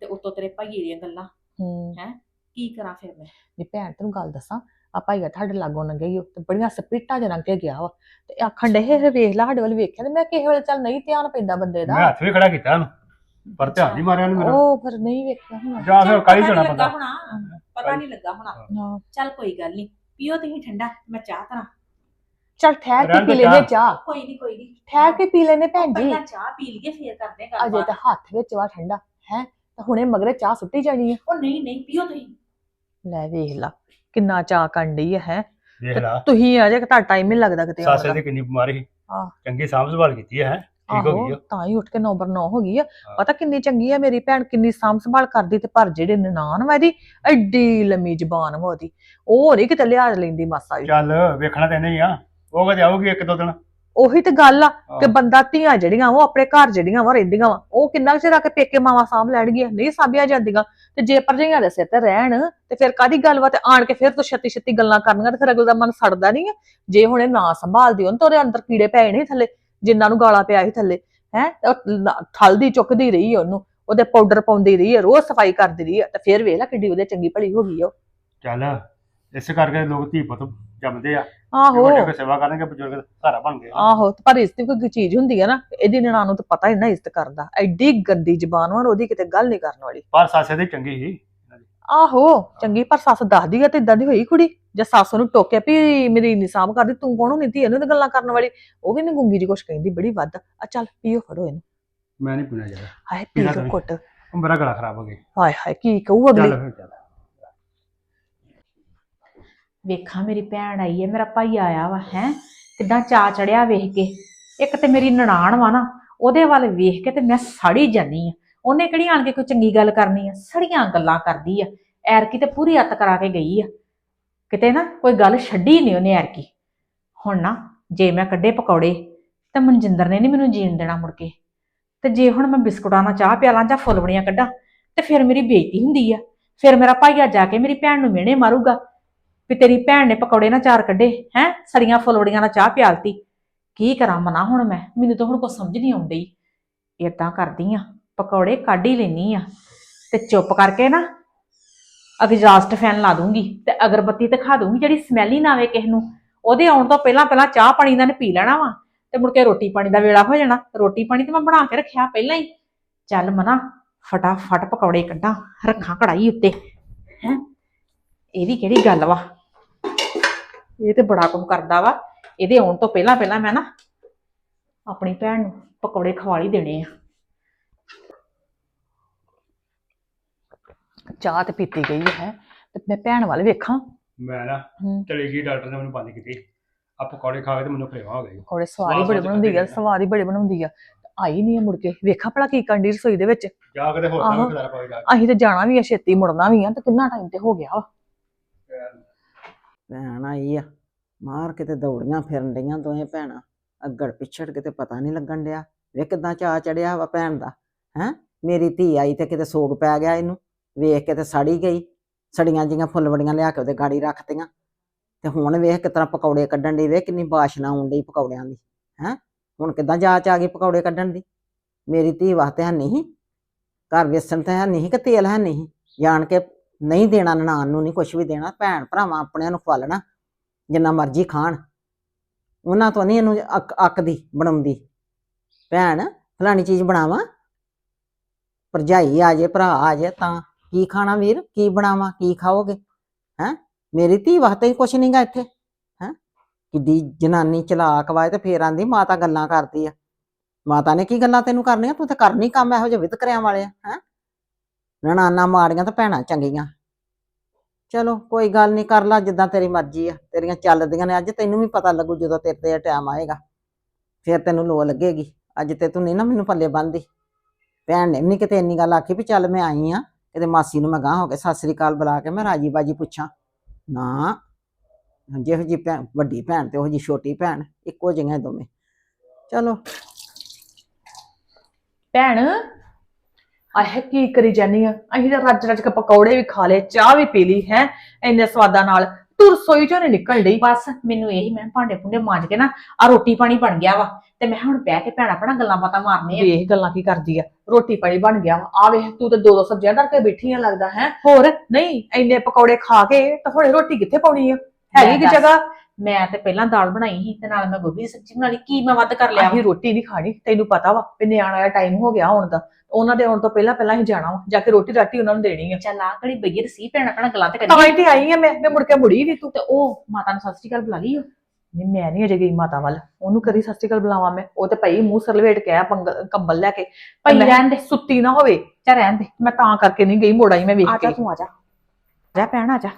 ਤੇ ਉਤੋਂ ਤੇਰੇ ਭਾਈਏ ਦੀਆਂ ਗੱਲਾਂ। ਹੂੰ? ਕੀ ਕਰਾਂ ਫਿਰ ਮੈਂ? ਨੀ ਭੈਣ ਤੈਨੂੰ ਗੱਲ ਦੱਸਾਂ ਆ ਭਾਈਆ ਤੁਹਾਡੇ ਲਾਗੋਂ ਓ ਤੇ ਬੜੀਆਂ ਸਪੀਟਾਂ ਚ ਲੰਘ ਕੇ ਗਿਆ ਵਾ। ਤੇ ਆਖਣ ਡੇ ਇਹ ਵੇਖ ਲਾ ਸਾਡੇ ਵੱਲ ਵੇਖਿਆ ਤੇ ਮੈਂ ਕਿਸੇ ਵੇਲੇ ਚੱਲ ਨਹੀਂ ਧਿਆਨ ਪੈਂਦਾ ਬੰਦੇ ਮੈਂ ਦਾ ਹੱਥ ਵੀ ਖੜਾ ਕੀਤਾ ਉਹਨੂੰ ਪਰ ਧਿਆਨ ਨਹੀਂ ਮਾਰਿਆ ਉਹਨੂੰ ਮੇਰਾ। ਉਹ ਫਿਰ ਨਹੀਂ ਵੇਖਿਆ ਹੁਣ। ਜਾਂ ਫਿਰ ਕਾਲੀ ਪਤਾ ਜਾਣਾ ਨੀ ਲੱਗਾ ਬੰਦਾ। ਹੋਣਾ ਪਤਾ ਨਹੀਂ ਲੱਗਾ ਹੋਣਾ। ਹਾਂ। ਚੱਲ ਕੋਈ ਗੱਲ ਨਹੀਂ ਪੀਓ ਤੁਸੀਂ ਠੰਡਾ ਮੈਂ ਚਾਹ ਤਰਾਂ ਚੱਲ ਠਹਿਰ ਕੇ ਰਹਿਣ ਦੇ ਪੀ ਲੈਨੇ ਚਾਹ। ਚਾਹ। ਕੋਈ ਨਹੀਂ ਕੋਈ ਨਹੀਂ। ਠਹਿਰ ਕੇ ਪੀ ਲੈਨੇ ਭੈਣ ਜੀ। ਪਹਿਲਾਂ ਚਾਹ ਪੀ ਲਈਏ ਫੇਰ ਕਰਦੇ ਹਾਂ ਅਜੇ ਗੱਲਬਾਤ। ਤਾਂ ਹੱਥ ਵਿੱਚ ਵਾ ਠੰਡਾ ਹੈ? ਤਾਂ ਹੁਣੇ ਮਗਰੇ ਚਾਹ ਸੁੱਟੀ ਜਾਣੀ ਆ। ਉਹ ਨਹੀਂ ਨਹੀਂ ਪੀਓ ਤੁਸੀਂ। ਲੈ ਵੇਖ ਲਾ। ਕਿੰਨਾ ਚਾਹ ਕਰਨ ਡਈ ਹੈ। ਦੇਖ ਲਾ। ਤੁਸੀਂ ਆ ਜੇ ਤਾਂ ਟਾਈਮ ਨਹੀਂ ਲੱਗਦਾ ਕਿਤੇ ਆਉਣ ਸਾਸੇ ਦਾ। ਦੀ ਕਿੰਨੀ ਬਿਮਾਰੀ ਸੀ। ਆਹ। ਚੰਗੀ ਸਾਂਭ ਸੰਭਾਲ ਕੀਤੀ ਹੈ ਠੀਕ ਹੋ ਗਈ ਉਹ। ਤਾਂ ਹੀ ਉੱਠ ਕੇ ਨੰਬਰ 9 ਹੋ ਗਈ ਆ। ਹਾਂ। ਪਤਾ ਕਿੰਨੀ ਚੰਗੀ ਆ ਮੇਰੀ ਭੈਣ ਕਿੰਨੀ ਸਾਂਭ ਸੰਭਾਲ ਕਰਦੀ ਤੇ ਪਰ ਜਿਹੜੇ ਨਨਾਣ ਵਾ ਇਹਦੀ ਐਡੀ ਲੰਮੀ ਜ਼ਬਾਨ ਵਾ ਉਹਦੀ। ਉਹ ਨਹੀਂ ਕਿਤੇ ਲਿਹਾਜ਼ ਲੈਂਦੀ ਮਾਸਾ ਵੀ ਚੱਲ ਵੇਖਣਾ ਤੇ ਨਹੀਂ ਆ। ਉਹ ਕਦੇ ਆਊਗੀ ਇੱਕ ਦੋ ਦਿਨ। ਉਹੀ ਤੇ ਗੱਲ ਆ ਕਿ। ਬੰਦਾ ਧੀਆਂ ਜਿਹੜੀਆਂ ਉਹ ਆਪਣੇ ਘਰ ਜਿਹੜੀਆਂ ਵਾ ਰਹਿੰਦੀਆਂ ਵਾ ਉਹ ਕਿੰਨਾ ਚਿਰ ਆ ਕੇ ਪੇਕੇ ਮਾਵਾ ਸਾਂਭ ਲੈਣਗੀਆਂ? ਨਹੀਂ ਸਾਂਭੀਆਂ ਜਾਂਦੀਆਂ। ਤੇ ਜੇ ਪਰਜਾਈਆਂ ਦੇ ਸਿਰ ਤੇ ਰਹਿਣ ਤੇ ਫਿਰ ਕਾਦੀ ਗੱਲ ਵਾ? ਤੇ ਆਣ ਕੇ ਫਿਰ ਤੋਂ ਛੱਤੀ ਛੱਤੀ ਗੱਲਾਂ ਕਰਨੀਆਂ ਤੇ ਫਿਰ ਅਗਲੇ ਦਾ ਮਨ ਸੜਦਾ ਨਹੀਂ ਜੇ ਹੁਣ ਇਹ ਨਾ ਸੰਭਾਲਦੀ ਹੋਣ ਤਾਂ ਉਹਦੇ ਅੰਦਰ ਕੀੜੇ ਪੈ ਨਹੀਂ ਥੱਲੇ ਜਿੰਨਾਂ ਨੂੰ ਗਾਲਾਂ ਪਿਆ ਸੀ ਥੱਲੇ ਹੈ? ਠਲਦੀ ਚੁੱਕਦੀ ਰਹੀ ਉਹਨੂੰ ਉਹਦੇ ਪਾਊਡਰ ਪਾਉਂਦੀ ਰਹੀ ਆ ਰੋਜ਼ ਸਫ਼ਾਈ ਕਰਦੀ ਰਹੀ ਆ ਤੇ ਫਿਰ ਵੇਖ ਲੈ ਕਿੱਡੀ ਉਹਦੇ ਚੰਗੀ ਭਲੀ ਹੋ ਗਈ ਉਹ। ਚੱਲ ਇਸੇ ਕਰਕੇ ਲੋਕ ਧੀ ਪੁੱਤ ਜੰਮਦੇ ਆ। ਆਹੋ। ਵੱਡੇ ਕੋ ਸੇਵਾ ਕਰਨਗੇ ਬਜ਼ੁਰਗ ਸਹਾਰਾ ਬਣ ਗਏ। ਆਹੋ ਤੇ ਪਰ ਇਸ ਦੀ ਕੋਈ ਚੀਜ਼ ਹੁੰਦੀ ਆ ਨਾ ਇਹਦੀ ਨਨਾਣ ਨੂੰ ਤਾਂ ਪਤਾ ਹੀ ਨਾ ਇੱਜ਼ਤ ਕਰਦਾ ਐਡੀ ਗੰਦੀ ਜ਼ਬਾਨ ਵਾ ਉਹਦੀ ਕਿਤੇ ਗੱਲ ਨਹੀਂ ਕਰਨ ਵਾਲੀ। ਪਰ ਸਾਸੇ ਦੀ ਚੰਗੀ ਸੀ। ਆਹੋ ਚੰਗੀ ਪਰ ਸੱਸ ਦੱਸਦੀ ਆ ਤੇ ਇਦਾਂ ਦੀ ਹੋਈ ਕੁੜੀ। ਜੇ ਸੱਸ ਨੂੰ ਟੋਕਿਆ ਵੀ ਮੇਰੀ ਇੰਨੀ ਸਾਂਭ ਕਰਦੀ ਤੂੰ ਕੌਣ ਹੁੰਦੀ ਧੀ ਇਹਨੂੰ ਤਾਂ ਗੱਲਾਂ ਕਰਨ ਵਾਲੀ। ਉਹ ਵੀ ਨਹੀਂ ਗੁੰਗੀ ਜੀ ਕੁਛ ਕਹਿੰਦੀ ਬੜੀ ਵੱਧ। ਆ ਚੱਲ ਪੀਓ ਫੜੋ ਇਹਨੂੰ। ਮੈਂ ਨਹੀਂ ਪੀਣਾ ਯਾਰ। ਹਾਏ ਪੀ ਤਾਂ ਘੁੱਟ। ਮੇਰਾ ਗਲਾ ਖਰਾਬ ਹੋ ਗਿਆ। ਹਾਏ ਹਾਏ ਕੀ ਕਹੂ ਅਗਲੀ? ਚੱਲ ਫਿਰ ਚੱਲ। ਵੇਖਾਂ ਮੇਰੀ ਭੈਣ ਆਈ ਹੈ, ਮੇਰਾ ਭਾਈ ਆਇਆ ਵਾ, ਹੈ? ਕਿਦਾਂ ਚਾ ਚੜਿਆ ਵੇਖ ਕੇ? ਇੱਕ ਤੇ ਮੇਰੀ ਨਨਾਣ ਵਾ ਨਾ, ਉਹਦੇ ਵੱਲ ਵੇਖ ਕੇ ਤੇ ਮੈਂ ਸੜੀ ਜਾਨੀ ਆ। ਉਹਨੇ ਕਿਹੜੀ ਆਣ ਕੇ ਕੋਈ ਚੰਗੀ ਗੱਲ ਕਰਨੀ ਆ? ਸੜੀਆਂ ਗੱਲਾਂ ਕਰਦੀ ਆ। ਐਰਕੀ ਤੇ ਪੂਰੀ ਅੱਤ ਕਰਾ ਕੇ ਗਈ ਆ। ਕਿਤੇ ਨਾ ਕੋਈ ਗੱਲ ਛੱਡੀ ਨਹੀਂ ਉਹਨੇ ਐਰਕੀ ਹੁਣ ਨਾ, ਜੇ ਮੈਂ ਕੱਢੇ ਪਕੌੜੇ, ਤਾਂ ਮਨਜਿੰਦਰ ਨੇ ਨਹੀਂ ਮੈਨੂੰ ਜੀਣ ਦੇਣਾ ਮੁੜ ਕੇ। ਤੇ ਜੇ ਹੁਣ ਮੈਂ ਬਿਸਕੁਟਾਂ ਨਾਲ ਚਾਹ ਪਿਆਲਾਂ ਜਾਂ ਫੁੱਲਵੜੀਆਂ ਕੱਢਾਂ, ਤੇ ਫਿਰ ਮੇਰੀ ਬੇਇੱਜ਼ਤੀ ਹੁੰਦੀ ਆ। ਫਿਰ ਮੇਰਾ ਭਾਈਆ ਜਾ ਕੇ ਮੇਰੀ ਭੈਣ ਨੂੰ ਮਿਹਣੇ ਮਾਰੂਗਾ। ਵੀ ਤੇਰੀ ਭੈਣ ਨੇ ਪਕੌੜੇ ਨਾ ਚਾਰ ਕੱਢੇ, ਹੈ? ਸੜੀਆਂ ਫੁੱਲਵੜੀਆਂ ਨਾਲ ਚਾਹ ਪਿਆਲਤੀ। ਕੀ ਕਰਾਂ ਮਨਾ ਹੁਣ ਮੈਂ? ਮੈਨੂੰ ਤਾਂ ਹੁਣ ਕੁਛ ਸਮਝ ਨਹੀਂ ਆਉਂਦੀ ਏਦਾਂ ਕਰਦੀ ਆ, ਪਕੌੜੇ ਕੱਢ ਹੀ ਲੈਣੀ ਆ। ਤੇ ਚੁੱਪ ਕਰਕੇ ਨਾ ਐਗਜ਼ਾਸਟ ਫੈਨ ਲਾ ਦੂੰਗੀ ਤੇ ਅਗਰਬੱਤੀ ਦਿਖਾ ਦੂੰਗੀ ਜਿਹੜੀ ਸਮੈਲ ਹੀ ਨਾ ਆਵੇ ਕਿਸੇ ਨੂੰ। ਉਹਦੇ ਆਉਣ ਤੋਂ ਪਹਿਲਾਂ ਪਹਿਲਾਂ ਚਾਹ ਪਾਣੀ ਦਾ ਨੇ ਪੀ ਲੈਣਾ ਵਾ। ਤੇ ਮੁੜ ਕੇ ਰੋਟੀ ਪਾਣੀ ਦਾ ਵੇਲਾ ਹੋ ਜਾਣਾ। ਰੋਟੀ ਪਾਣੀ ਤੇ ਮੈਂ ਬਣਾ ਕੇ ਰੱਖਿਆ ਪਹਿਲਾਂ ਹੀ। ਚੱਲ ਮਨਾ, ਫਟਾਫਟ ਪਕੌੜੇ ਕੱਢਾਂ, ਰੱਖਾਂ ਕੜਾਈ ਉੱਤੇ। ਹੈ? ਇਹ ਵੀ ਕਿਹੜੀ ਗੱਲ ਵਾ? ਇਹ ਤੇ ਬੜਾ ਕੁਝ ਕਰਦਾ ਵਾ। ਇਹਦੇ ਆਉਣ ਤੋਂ ਪਹਿਲਾਂ ਪਹਿਲਾਂ ਮੈਂ ਨਾ ਆਪਣੀ ਭੈਣ ਨੂੰ ਪਕੌੜੇ ਖਵਾ ਹੀ ਦੇਣੇ ਆ। ਚਾਹ ਤੇ ਪੀਤੀ ਗਈ ਹੈ ਤੇ ਮੈਂ ਭੈਣ ਵੱਲ ਵੇਖਾਂ। ਮੈਂ ਨਾ ਹੂੰ। ਚਲੀ ਗਈ ਡਾਕਟਰ ਨੇ ਮੈਨੂੰ ਬੰਦ ਕੀਤੀ। ਆ ਪਕੌੜੇ ਖਾ ਕੇ ਤੇ ਮੈਨੂੰ ਫਰੇਵਾ ਹੋ ਗਈ ਕੋੜੇ ਸਵਾਦ ਹੀ ਬੜੇ ਬਣਾਉਂਦੀ ਆ ਸਵਾਦ ਹੀ ਬੜੇ ਬਣਾਉਂਦੀ ਆ। ਆਈ ਨਹੀਂ ਆ ਮੁੜ ਕੇ। ਵੇਖਾਂ ਭਲਾ ਕੀ ਕੰਡੀ ਰਸੋਈ ਦੇ ਵਿੱਚ। ਜਾ ਕੇ ਤੇ ਹੋਰ ਆਹੋ। ਕੰਮ ਖਦਾਰਾ ਪਾਈ ਜਾ ਕੇ। ਅਸੀਂ ਤੇ ਜਾਣਾ ਵੀ ਆ ਛੇਤੀ ਮੁੜਨਾ ਵੀ ਆ ਤੇ ਕਿੰਨਾ ਟਾਈਮ ਤੇ ਹੋ ਗਿਆ ਵਾ। ਭੈਣ ਆਈ ਆ, ਮਾਰ ਕੇ ਤੇ ਦੌੜੀਆਂ ਫਿਰਨ ਡਈਆਂ ਦੋਵੇਂ ਭੈਣਾਂ। ਅੱਗੜ ਪਿੱਛੜ ਕਿਤੇ ਪਤਾ ਨਹੀਂ ਲੱਗਣ ਡਿਆ ਵੇ ਕਿਦਾਂ ਚਾ ਚੜਿਆ ਵਾ ਭੈਣ ਦਾ। ਹੈ? ਮੇਰੀ ਧੀ ਆਈ ਤੇ ਕਿਤੇ ਸੋਗ ਪੈ ਗਿਆ ਇਹਨੂੰ। ਵੇਖ ਕੇ ਤੇ ਸੜੀ ਗਈ। ਸੜੀਆਂ ਜੀਆਂ ਫੁੱਲਵੜੀਆਂ ਲਿਆ ਕੇ ਉਹਦੇ ਗਾੜੀ ਰੱਖਤੀਆਂ ਤੇ ਹੁਣ ਵੇਖ ਕਿਤਨਾ ਪਕੌੜੇ ਕੱਢਣ ਦੀ ਵੇਖ ਕਿੰਨੀ ਬਾਸ਼ਨਾ ਆਉਣ ਡਈ ਪਕੌੜਿਆਂ ਦੀ। ਹੈ? ਹੁਣ ਕਿਦਾਂ ਜਾਚ ਆ ਗਈ ਪਕੌੜੇ ਕੱਢਣ ਦੀ? ਮੇਰੀ ਧੀ ਵਾਸਤੇ ਹੈ ਨਹੀਂ। ਘਰ ਵੇਸਣ ਤੇ ਹੈ ਨਹੀਂ ਕਿ ਤੇਲ ਹੈ ਨਹੀਂ। ਜਾਣ ਕੇ ਨਹੀਂ ਦੇਣਾ, ਨਨਾਣ ਨੂੰ ਨਹੀਂ ਕੁਝ ਵੀ ਦੇਣਾ, ਭੈਣ ਭਰਾਵਾਂ ਆਪਣਿਆਂ ਨੂੰ ਖਵਾਲਣਾ, ਜਿੰਨਾ ਮਰਜ਼ੀ ਖਾਣ। ਉਹਨਾਂ ਤੋਂ ਨਹੀਂ ਇਹਨੂੰ ਅੱਕ, ਅੱਕਦੀ, ਬਣਾਉਂਦੀ। ਭੈਣ, ਫਲਾਣੀ ਚੀਜ਼ ਬਣਾਵਾਂ, ਭਰਜਾਈ ਆ ਜੇ, ਭਰਾ ਆ ਜੇ, ਤਾਂ ਕੀ ਖਾਣਾ ਵੀਰ? ਕੀ ਬਣਾਵਾਂ? ਕੀ ਖਾਓਗੇ? ਹੈ? ਮੇਰੀ ਧੀ ਵਾਸਤੇ ਹੀ ਕੁਛ ਨਹੀਂਗਾ ਇੱਥੇ, ਹੈ? ਕਿੱਡੀ ਜਨਾਨੀ ਚਲਾਕ ਵਾਏ ਤੇ ਫੇਰ ਆਂਦੀ ਮਾਤਾ ਗੱਲਾਂ ਕਰਦੀ ਆ। ਮਾਤਾ ਨੇ ਕੀ ਗੱਲਾਂ ਤੈਨੂੰ ਕਰਨੀਆਂ? ਤੂੰ ਤਾਂ ਕਰਨੀ ਕੰਮ, ਇਹੋ ਜਿਹੇ ਵਿਤਕਰਿਆਂ ਵਾਲੇ ਆ, ਹੈ? ਨਨਾਨਾ ਮਾੜੀਆਂ ਤਾਂ ਭੈਣਾਂ ਚੰਗੀਆਂ। ਚਲੋ, ਕੋਈ ਗੱਲ ਨਹੀਂ ਕਰ ਲਾ ਜਿੱਦਾਂ ਤੇਰੀ ਮਰਜ਼ੀ ਆ। ਤੇਰੀਆਂ ਚੱਲਦੀਆਂ ਨੇ, ਅੱਜ ਤੈਨੂੰ ਵੀ ਪਤਾ ਲੱਗੂ ਜਦੋਂ ਤੇਰੇ ਤੇ ਟਾਈਮ ਆਏਗਾ। ਫਿਰ ਤੈਨੂੰ ਲੋ ਲੱਗੇਗੀ। ਅੱਜ ਤੇ ਤੂੰ ਨਹੀਂ ਨਾ ਮੈਨੂੰ ਪੱਲੇ ਬੰਨਦੀ ਭੈਣ ਨੇ ਵੀ ਨਹੀਂ ਕਿਤੇ ਇੰਨੀ ਗੱਲ ਆਖੀ ਵੀ ਚੱਲ ਮੈਂ ਆਈ ਆ, ਕਿਤੇ ਮਾਸੀ ਨੂੰ ਮੈਂ ਗਾਂ ਹੋ ਕੇ ਸਤਿ ਸ੍ਰੀ ਅਕਾਲ ਬੁਲਾ ਕੇ ਮੈਂ ਰਾਜੀ ਬਾਜੀ ਪੁੱਛਾਂ। ਨਾ, ਜਿਹੋ ਜੀ ਭੈਣ, ਵੱਡੀ ਭੈਣ ਤੇ ਉਹ ਜੀ ਛੋਟੀ ਭੈਣ, ਇੱਕੋ ਜਿਹੀਆਂ ਦੋਵੇਂ। ਚਲੋ। ਭੈਣ ਆਹ ਕੀ ਕਰੀ ਜਾਨੀ ਆ? ਅਸੀਂ ਤਾਂ ਰੱਜ ਰੱਜ ਕੇ ਪਕੌੜੇ ਵੀ ਖਾ ਲਏ ਚਾਹ ਵੀ ਪੀ ਲਈ ਹੈ? ਇੰਨੇ ਸਵਾਦਾਂ ਨਾਲ। ਤੂੰ ਰਸੋਈ ਚੋਂ ਨਹੀਂ ਨਿਕਲ ਡਈ। ਬਸ ਮੈਨੂੰ ਇਹੀ ਮੈਂ ਭਾਂਡੇ ਭੁੰਡੇ ਮਾਂਜ ਕੇ ਨਾ ਆ ਰੋਟੀ ਪਾਣੀ ਬਣ ਗਿਆ ਵਾ। ਤੇ ਮੈਂ ਹੁਣ ਬਹਿ ਕੇ ਭੈਣਾ ਭੈਣਾ ਗੱਲਾਂ ਬਾਤਾਂ ਮਾਰਨੇ ਆ ਵੇਖ ਗੱਲਾਂ ਕੀ ਕਰਦੀ ਆ? ਰੋਟੀ ਪਾਣੀ ਬਣ ਗਿਆ ਵਾ। ਆ ਵੇਖ ਤੂੰ ਤੇ ਦੋ ਦੋ ਸਬਜ਼ੀਆਂ ਧਰ ਕੇ ਬੈਠੀ ਆ ਲੱਗਦਾ ਹੈ? ਹੋਰ? ਨਹੀਂ ਇੰਨੇ ਪਕੌੜੇ ਖਾ ਕੇ ਤਾਂ ਹੁਣੇ ਰੋਟੀ ਕਿੱਥੇ ਪਾਉਣੀ ਆ? ਹੈਗੀ ਕਿ। ਜਗ੍ਹਾ? ਮੈਂ ਤੇ ਪਹਿਲਾਂ ਦਾਲ ਬਣਾਈ ਸੀ ਤੇ ਨਾਲ ਮੈਂ ਗੋਭੀ ਦੀ ਸਬਜ਼ੀ ਬਣਾ ਲਈ। ਕੀ ਮੈਂ ਵੱਧ ਕਰ ਲਿਆ ਅਸੀਂ ਰੋਟੀ ਨਹੀਂ ਖਾਣੀ ਤੈਨੂੰ ਪਤਾ ਵਾ ਵੀ ਨਿਆਣਾ ਦਾ ਟਾਈਮ ਹੋ ਗਿਆ ਆਉਣ ਦਾ। ਉਹਨਾਂ ਦੇ ਆਉਣ ਤੋਂ ਪਹਿਲਾਂ ਪਹਿਲਾਂ ਹੀ ਜਾਣਾ ਵਾ ਜਾ ਕੇ ਰੋਟੀ ਰਾਟੀ ਉਹਨਾਂ ਨੂੰ ਦੇਣੀ ਆ। ਚੱਲ ਆ ਘੜੀ ਬਈਏ ਤੇ ਸੀ ਭੈਣਾ ਭੈਣਾ ਗੱਲਾਂ ਤੇ ਤਾਂ ਤੇ ਆਈ ਆ ਮੈਂ ਮੈਂ ਮੁੜ ਕੇ ਮੁੜੀ ਨਹੀਂ ਤੂੰ। ਤੇ ਉਹ ਮਾਤਾ ਨੂੰ ਸਤਿ ਸ਼੍ਰੀ ਅਕਾਲ ਬੁਲਾ ਲਈ ਓ। ਨਹੀਂ ਮੈਂ ਨਹੀਂ ਅਜੇ ਗਈ ਮਾਤਾ ਵੱਲ। ਉਹਨੂੰ ਕਦੀ ਸਤਿ ਸ਼੍ਰੀ ਅਕਾਲ ਬੁਲਾਵਾਂ ਮੈਂ। ਉਹ ਤੇ ਪਈ ਮੂੰਹ ਸਿਰ ਲਵੇਟ ਕੇ ਆ ਕੰਬਲ ਲੈ ਕੇ। ਮੈਂ ਰਹਿਣ ਦੇ। ਸੁੱਤੀ ਨਾ ਹੋਵੇ। ਚਾ ਰਹਿਣ ਦੇ। ਮੈਂ ਤਾਂ ਕਰਕੇ ਨਹੀਂ ਗਈ ਮੋੜਾ ਹੀ ਮੈਂ ਵੇਖ ਆ ਜਾ ਕੇ। ਤੂੰ ਆ ਜਾ। ਜਾ ਭੈਣ ਆ ਜਾ।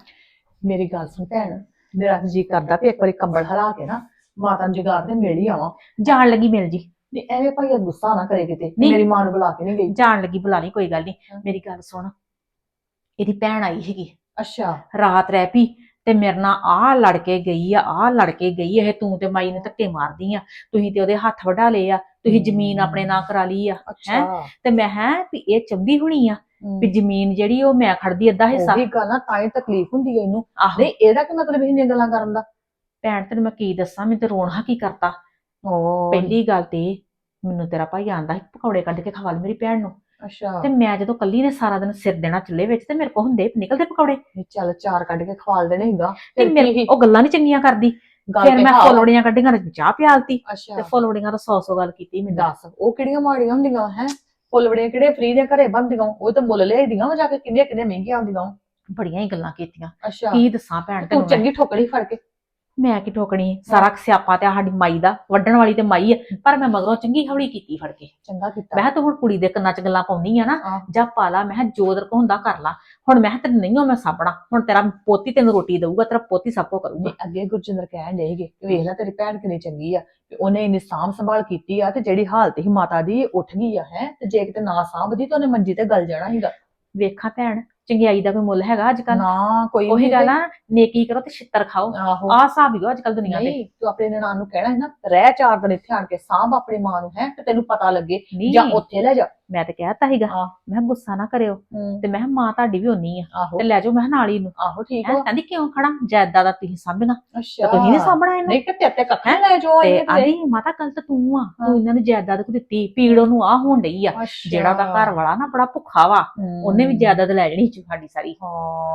ਮੇਰੀ ਗੱਲ ਸੁਣ ਭੈਣ। ਮੇਰਾ ਤਾਂ ਜੀ ਕਰਦਾ ਵੀ ਇੱਕ ਵਾਰੀ ਕੰਬਲ ਹਲਾ ਕੇ ਨਾ ਮਾਤਾ ਨੂੰ ਜਗਾਰ ਦੇ ਮਿਲ ਹੀ ਆਵਾਂ। ਜਾਣ ਲੱਗੀ ਮਿਲ ਜੀ। ਨਹੀਂ ਐਵੇਂ ਭਾਈ ਗੁੱਸਾ ਨਾ ਕਰੇ ਕਿਤੇ ਨਹੀਂ। ਮੇਰੀ ਮਾਂ ਨੂੰ ਬੁਲਾ ਕੇ ਨਹੀਂ ਗਈ। ਜਾਣ ਲੱਗੀ ਬੁਲਾ ਲਈ ਕੋਈ ਗੱਲ ਨਹੀਂ। ਹਾਂ। ਮੇਰੀ ਗੱਲ ਸੁਣ। ਇਹਦੀ ਭੈਣ ਆਈ ਸੀਗੀ। ਅੱਛਾ। ਰਾਤ ਰਹਿ ਪਈ ਤੇ ਮੇਰੇ ਨਾਲ ਆਹ ਲੜ ਕੇ ਗਈ ਆ ਆਹ ਲੜ ਕੇ ਗਈ ਆ, ਇਹ ਤੂੰ ਤੇ ਮਾਈ ਨੇ ਧੱਕੇ ਮਾਰਦੀ ਆ। ਤੁਸੀਂ ਤੇ ਉਹਦੇ ਹੱਥ ਵਢਾ ਲਏ ਆ ਤੁਸੀਂ ਜ਼ਮੀਨ ਆਪਣੇ ਨਾਂ ਕਰਾ ਲਈ ਆ ਅੱਛਾ। ਤੇ ਮੈਂ ਹੈ ਵੀ ਇਹ ਚੰਗੀ ਹੋਣੀ ਆ। ਵੀ ਜ਼ਮੀਨ ਜਿਹੜੀ ਉਹ ਮੈਂ ਖੜਦੀ ਅੱਧਾ ਹਿੱਸਾ। ਉਹੀ ਗੱਲ ਨਾ ਤਾਂ ਹੀ ਤਕਲੀਫ ਹੁੰਦੀ ਹੈ ਇਹਨੂੰ। ਆਹੋ। ਨਹੀਂ ਇਹਦਾ ਕੀ ਮਤਲਬ ਇੰਨੀਆਂ ਗੱਲਾਂ ਕਰਨ ਦਾ? ਭੈਣ ਤੈਨੂੰ ਮੈਂ ਕੀ ਦੱਸਾਂ? ਮੈਨੂੰ ਤੇ ਰੋਣਾ ਕੀ ਕਰਤਾ? ਓ ਪਹਿਲੀ ਗੱਲ ਤੇ ਮੈਨੂੰ ਤੇਰਾ ਭਾਈ ਆਂਦਾ ਸੀ ਪਕੌੜੇ ਕੱਢ ਕੇ ਖਵਾ ਲਈ ਮੇਰੀ ਭੈਣ ਨੂੰ। ਅੱਛਾ। ਤੇ ਮੈਂ ਜਦੋਂ ਕੱਲੀ ਨੇ ਸਾਰਾ ਦਿਨ ਸਿਰ ਦੇਣਾ ਚੁੱਲ੍ਹੇ ਵਿੱਚ ਤੇ ਮੇਰੇ ਕੋਲ ਹੁੰਦੇ ਨਿਕਲਦੇ ਪਕੌੜੇ। ਚੱਲ ਚਾਰ ਕੱਢ ਕੇ ਖਵਾਲ ਦੇਣੇ ਹੀਗਾ ਤੇ ਮੇਰੇ ਕੀ? ਉਹ ਗੱਲਾਂ ਨਹੀਂ ਚੰਗੀਆਂ ਕਰਦੀ। ਫਿਰ ਮੈਂ। ਫੁੱਲੜੀਆਂ ਕੱਢੀਆਂ ਚਾਹ ਪਿਆਲਤੀ। ਤੇ ਫੁੱਲੜੀਆਂ ਦਾ ਸੌ ਸੌ ਗੱਲ ਕੀਤੀ ਮੈਨੂੰ। ਦੱਸ ਉਹ ਕਿਹੜੀਆਂ ਮਾੜੀਆਂ ਹੁੰਦੀਆਂ ਹੈ? ਫੁੱਲ ਬੜੀਆਂ ਕਿਹੜੇ ਫ੍ਰੀ ਦੇ ਘਰੇ ਬੰਦੀਆਂ ਉਹ ਤਾਂ ਮੁੱਲ ਲਿਆਈਦੀਆਂ ਵਾ ਜਾ ਕੇ ਕਿੰਨੀਆਂ ਕਿੰਨੀਆਂ ਮਹਿੰਗੀਆਂ ਵਾਂ। ਬੜੀਆਂ ਹੀ ਗੱਲਾਂ ਕੀਤੀਆਂ ਅੱਛਾ ਕੀ ਦੱਸਾਂ ਭੈਣ ਤੂੰ ਤੈਨੂੰ ਮੈਂ? ਚੰਗੀ ਠੋਕੜੀ ਫੜ ਕੇ ਮੈਂ ਕੀ ਠੋਕਣੀ ਸਾਰਾ ਸਿਆਪਾ ਤੇ ਸਾਡੀ ਮਾਈ ਦਾ ਵੱਢਣ ਵਾਲੀ ਤੇ ਮਾਈ ਹੈ ਪਰ ਮੈਂ ਮਗਰੋਂ ਚੰਗੀ ਹੌਲੀ ਕੀਤੀ ਫੜ ਕੇ। ਚੰਗਾ ਕੀਤਾ। ਮੈਂ ਕਿਹਾ ਤੂੰ ਹੁਣ ਕੁੜੀ ਦੇ ਕੰਨਾਂ 'ਚ ਗੱਲਾਂ ਪਾਉਂਦੀ ਆ ਨਾ। ਜਾਂ ਪਾ ਲਾ ਮੈਂ ਕਿਹਾ ਜੋ ਦਰ ਕੋ ਹੁੰਦਾ ਕਰ ਲਾ। ਹੁਣ ਮੈਂ ਕਿਹਾ ਤੈਨੂੰ ਨਹੀਂ ਹੋ ਮੈਂ ਸਾਬਣਾ ਹੁਣ ਤੇਰਾ ਪੋਤੀ ਤੈਨੂੰ ਰੋਟੀ ਦਊਗਾ ਤੇਰਾ ਪੋਤੀ ਸਭ ਕੋ ਕਰੂਗਾ। ਅੱਗੇ ਗੁਰਜਿੰਦਰ ਕਹਿਣ ਡਏਗੇ ਕਿ ਵੇਖ ਲੈ ਤੇਰੀ ਭੈਣ ਕਿੰਨੀ ਚੰਗੀ ਆ ਤੇ ਉਹਨੇ ਇੰਨੀ ਸਾਂਭ ਸੰਭਾਲ ਕੀਤੀ ਆ ਤੇ ਜਿਹੜੀ ਹਾਲਤ ਹੀ ਮਾਤਾ ਦੀ ਇਹ ਉੱਠ ਗਈ ਆ ਹੈ। ਤੇ ਜੇ ਕਿਤੇ ਨਾ ਸਾਂਭਦੀ ਤਾਂ ਉਹਨੇ ਮੰਜੀ ਤੇ ਗਲ ਜਾਣਾ ਸੀਗਾ। ਵੇਖਾਂ ਭੈਣ ਚੰਗਿਆਈ ਦਾ ਕੋਈ ਮੁੱਲ ਹੈਗਾ ਅੱਜ ਕੱਲ ਨਾ ਕੋਈ ਉਹੀ ਗੱਲ ਆ ਨੇਕੀ ਕਰੋ ਤੇ ਛਿੱਤਰ ਖਾਓ। ਆਹੋ। ਆਹ ਹਿਸਾਬ ਹੀ ਅੱਜ ਕੱਲ ਦੁਨੀਆ ਤੇ। ਨਹੀਂ ਤੂੰ ਆਪਣੇ ਨਨਾਣ ਨੂੰ ਕਹਿਣਾ ਹੈ ਨਾ ਰਹਿ ਚਾਰ ਦਿਨ ਇੱਥੇ ਆਣ ਕੇ ਸਾਂਭ ਆਪਣੀ ਮਾਂ ਨੂੰ ਹੈ ਤੇ ਤੈਨੂੰ ਪਤਾ ਲੱਗੇ ਜਾਂ ਨਹੀਂ ਉੱਥੇ ਲੈ ਜਾ। ਮੈਂ ਤੇ ਕਹਿਤਾ ਸੀਗਾ। ਮੈਂ ਕਿਹਾ ਗੁੱਸਾ ਨਾ ਕਰਿਓ ਤੇ ਮੈਂ ਕਿਹਾ ਮਾਂ ਤੁਹਾਡੀ ਵੀ ਹੋਣੀ ਆ ਆਹੋ। ਤੇ ਲੈ ਜਾਓ ਮੈਂ ਕਿਹਾ ਨਾਲ ਹੀ ਨੂੰ ਆਹੋ ਠੀਕ ਹੈਂ, ਕਹਿੰਦੀ ਕਿਉਂ ਖੜਾ? ਜਾਇਦਾਦ ਦਾ ਤੁਸੀਂ ਸਾਂਭੀਆਂ ਤੇ ਅੱਛਾ ਤੁਸੀਂ ਨਹੀਂ ਸਾਂਭਣਾ ਇਹਨੂੰ। ਨਹੀਂ ਤੇ ਤੇਰੇ ਤੇ ਕੱਖਾਂ ਲੈ ਜੋ ਤੇ ਆਂਦੀ ਮਾਤਾ ਕੱਲ ਤਾਂ ਤੂੰ ਆ ਹਾਂ। ਤੂੰ ਇਹਨਾਂ ਨੂੰ ਜਾਇਦਾਦ ਕੋ ਦਿੱਤੀ ਪੀੜ ਉਹਨੂੰ ਆ ਹੋਣ ਡਈ ਆ। ਜਿਹੜਾ ਉਹਦਾ ਘਰ ਵਾਲਾ ਨਾ ਬੜਾ ਭੁੱਖਾ ਵਾ। ਉਹਨੇ ਵੀ ਜਾਇਦਾਦ ਲੈ ਜਣੀ ਸਾਡੀ ਸਾਰੀ।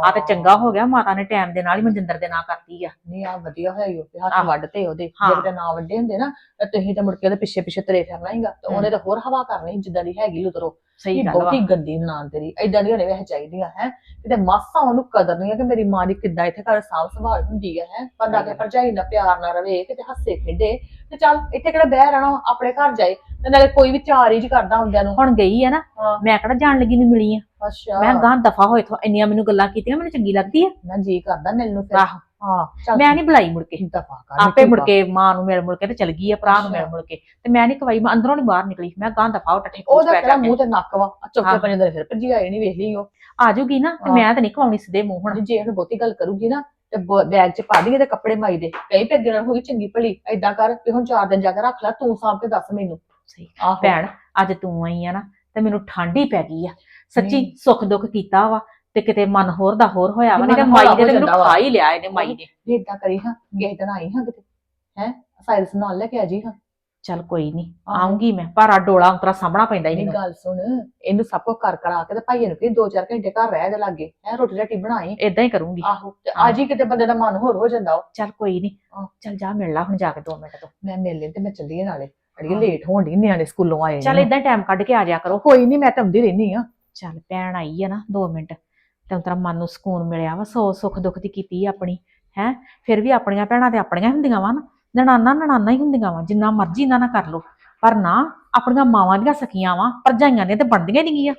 ਆ ਤੇ ਚੰਗਾ ਹੋ ਗਿਆ ਮਾਤਾ ਨੇ ਟਾਈਮ ਦੇ ਨਾਲ ਹੀ ਮਨਜਿੰਦਰ ਦੇ ਨਾਂ ਕਰਤੀ ਆ। ਨਹੀਂ ਆ ਵਧੀਆ ਹੋਇਆ ਈ ਉਹ ਤੇ ਹੱਥ ਆਹੋ। ਵੱਢਤੇ ਉਹਦੇ ਹਾਂ। ਜੇ ਕਿਤੇ ਨਾ ਵੱਡੇ ਹੁੰਦੇ ਨਾ ਤੇ ਤੁਸੀਂ ਤਾਂ ਮੁੜ ਕੇ ਉਹਦੇ ਪਿੱਛੇ ਪਿੱਛੇ ਤੁਰੇ ਫਿਰਨਾ ਹੀਗਾ ਤੇ ਉਹਨੇ ਤਾਂ ਹੋਰ ਹਵਾ ਕਰਨੀ ਜਿੱਦਾਂ ਦੀ ਹੈਗੀ ਲੁਤਰੋ ਸਹੀ ਇਹ ਗੱਲ ਬਹੁਤੀ ਗੰਦੀ ਨਾਂ ਤੇਰੀ ਐਦਾਂ ਦੀ ਹੋਣੇ ਵੈਸੇ ਚਾਹੀਦੀਆਂ ਹੈ। ਕਿਤੇ ਮਾਸਾ ਉਹਨੂੰ ਕਦਰ ਨਹੀਂ ਹੈ ਕਿ ਮੇਰੀ ਮਾਂ ਦੀ ਕਿੱਦਾਂ ਇੱਥੇ ਘਰ ਸਾਂਭ ਸੰਭਾਲ ਹੁੰਦੀ ਹੈ ਪਰ ਕੇ ਭਰਜਾਈ ਨਾਲ ਪਿਆਰ ਨਾਲ ਰਵੇ ਕਿਤੇ ਹੱਸੇ ਖੇਡੇ ਤੇ ਚੱਲ ਇੱਥੇ ਕਿਹੜਾ ਬਹਿ ਰਹਿਣਾ ਆਪਣੇ ਘਰ ਜਾਏ ਤੇ ਨਾਲੇ ਕੋਈ ਵੀ ਚਾਰ ਹੀ ਕਰਦਾ ਹੁੰਦਿਆਂ ਨੂੰ। ਹੁਣ ਗਈ ਆ ਨਾ। ਮੈਂ ਕਿਹੜਾ ਜਾਣ ਲੱਗੀ ਨੂੰ ਮਿਲੀ ਆ? ਅੱਛਾ। ਮੈਂ ਗਾਂ ਦਫਾ ਹੋਏ ਥੋ ਇੰਨੀਆਂ ਮੈਨੂੰ ਗੱਲਾਂ ਕੀਤੀਆਂ ਮੈਨੂੰ ਚੰਗੀ ਲੱਗਦੀ ਆ? ਨਾ ਜੀ ਕਰਦਾ ਮਿਲ ਨੂੰ ਫਿਰ। ਆਹੋ। ਹਾਂ ਮੈਂ ਨਹੀਂ ਬੁਲਾਈ ਮੁੜ ਕੇ। ਦਫਾ ਕਰ ਆਪੇ ਮੁੜ ਕੇ ਮਾਂ ਨੂੰ ਮਿਲ ਮੁੜ ਕੇ ਤੇ ਚਲ ਗਈ ਆ ਭਰਾ ਨੂੰ ਮਿਲ। ਮੁੜ ਕੇ। ਤੇ ਮੈਂ ਨਹੀਂ ਕਵਾਈ ਮੈਂ ਅੰਦਰੋਂ ਨਹੀਂ ਬਾਹਰ ਨਿਕਲੀ। ਮੈਂ ਗਾਂ ਦਫਾ ਹੋ ਟੱਠੇ ਉਹਦਾ ਕਿਹੜਾ। ਮੂੰਹ ਤੇ ਨੱਕ ਵਾ? ਹਾਂ। ਪੰਜੇ ਦਿਨ ਫਿਰ ਭੱਜੀ ਆਏ ਨਹੀਂ ਵੇਖ ਲਈ ਉਹ। ਆ ਜੂਗੀ ਨਾ ਤੇ ਹਾਂ। ਮੈਂ ਤਾਂ ਨਹੀਂ ਕਵਾਉਣੀ ਸਿੱਧੇ ਮੂੰਹ ਹੁਣ। ਜੇ ਇਹਨੂੰ ਬਹੁਤੀ ਗੱਲ ਕਰੂਗੀ ਨਾ ਤੇ ਬੈਗ 'ਚ ਪਾ ਦੇਂਗੇ ਤੇ ਕੱਪੜੇ ਮਾਈ ਦੇ। ਕਈ ਪੈਗੇ ਨਾਲ ਹੋਈ ਚੰਗੀ ਭਲੀ ਐਦਾਂ ਕਰ ਵੀ ਹੁਣ ਚਾਰ ਦਿਨ ਜਾ ਕੇ ਰੱਖ ਲੈ ਤੂੰ ਸਾਂਭ ਕੇ ਦੱਸ ਮੈਨੂੰ। ਸਹੀ। ਭੈਣ ਅੱਜ ਤੂੰ ਆਈ ਆ ਨਾ ਤੇ ਮੈਨੂੰ ਠੰਡ ਹੀ ਪੈ ਗਈ ਆ। ਸੱਚੀ। ਸੁੱਖ ਦੁੱਖ ਕੀਤਾ ਵਾ। ਤੇ ਕਿਤੇ ਮਨ ਹੋਰ ਦਾ ਹੋਰ ਹੋਇਆ ਵਾ ਨਹੀਂ, ਨਹੀਂ ਤੇ ਮਾਈ ਦੇ ਤੇ ਮੈਨੂੰ। ਖਾ ਹੀ ਲਿਆ ਇਹਨੇ ਮਾਈ ਨੇ ਵੀ ਏਦਾਂ ਕਰੀ ਹਾਂ ਕਿਸੇ ਦਿਨ ਆਈ ਹਾਂ ਕਿਤੇ ਹੈ ਸਾਇਰਸ ਨਾਲ ਲੈ ਕੇ ਆ ਜੀ ਹਾਂ ਚੱਲ ਕੋਈ ਨਹੀਂ। ਆਉਂਗੀ ਮੈਂ ਪਰ ਆ ਡੋਲਾ ਉਤਰਾ ਸਾਹਮਣਾ ਪੈਂਦਾ ਹੀ ਮੈਨੂੰ ਗੱਲ ਸੁਣ ਇਹਨੂੰ ਸਭ ਕੁਝ ਕਰ ਕਰਾ ਕੇ ਤੇ ਭਾਈਏ ਨੂੰ ਕਿ ਦੋ ਚਾਰ ਘੰਟੇ ਘਰ ਰਹਿ ਦੇ ਲੱਗੇ ਹੈ ਰੋਟੀ ਰਾਟੀ ਬਣਾਈ ਇਦਾਂ ਹੀ ਕਰੂੰਗੀ ਆਹੋ ਤੇ। ਅੱਜ ਹੀ ਕਿਤੇ ਬੰਦੇ ਦਾ ਮਨ ਹੋਰ ਹੋ ਜਾਂਦਾ। ਚੱਲ ਕੋਈ ਨਹੀਂ। ਚੱਲ ਜਾ ਮਿਲ ਲਾ ਹੁਣ ਜਾ ਕੇ 2 ਮਿੰਟ ਤੋਂ ਮੈਂ ਮਿਲ ਲਈ ਤੇ ਮੈਂ ਚੱਲੀਏ ਨਾਲੇ ਅੜੀਏ। ਲੇਟ ਹੋਣ ਦੀ ਨਿਆਣੇ ਸਕੂਲੋਂ ਆਏ ਚੱਲ। ਇਦਾਂ ਟਾਈਮ ਕੱਢ ਕੇ ਆ ਜਾ ਕਰੋ ਕੋਈ ਨਹੀਂ ਮੈਂ ਤਾਂ ਆਉਂਦੀ ਰਹਿਨੀ ਆ ਚੱਲ ਭੈਣ ਆਈ ਆ ਨਾ 2 ਮਿੰਟ ਤੇ ਤੇਰਾ ਮਨ ਨੂੰ ਸਕੂਨ ਮਿਲਿਆ ਵਾ, ਸੋ ਸੁੱਖ ਦੁੱਖ ਦੀ ਕੀਤੀ ਆਪਣੀ, ਹੈ? ਫਿਰ ਵੀ ਆਪਣੀਆਂ ਭੈਣਾਂ ਤੇ ਆਪਣੀਆਂ ਹੁੰਦੀਆਂ ਵਾ ਨਾ, ਨਣਾਨਾ ਨਣਾਨਾ ਹੀ ਹੁੰਦੀਆਂ ਵਾ, ਜਿੰਨਾ ਮਰਜ਼ੀ ਇਹਨਾਂ ਨਾਲ ਕਰ ਲੋ ਪਰ ਨਾ ਆਪਣੀਆਂ ਮਾਵਾਂ ਦੀਆਂ ਸਖੀਆਂ ਵਾ, ਭਰਜਾਈਆਂ ਦੀਆਂ ਤੇ ਬਣਦੀਆਂ ਨਹੀਂ ਗੀਆਂ।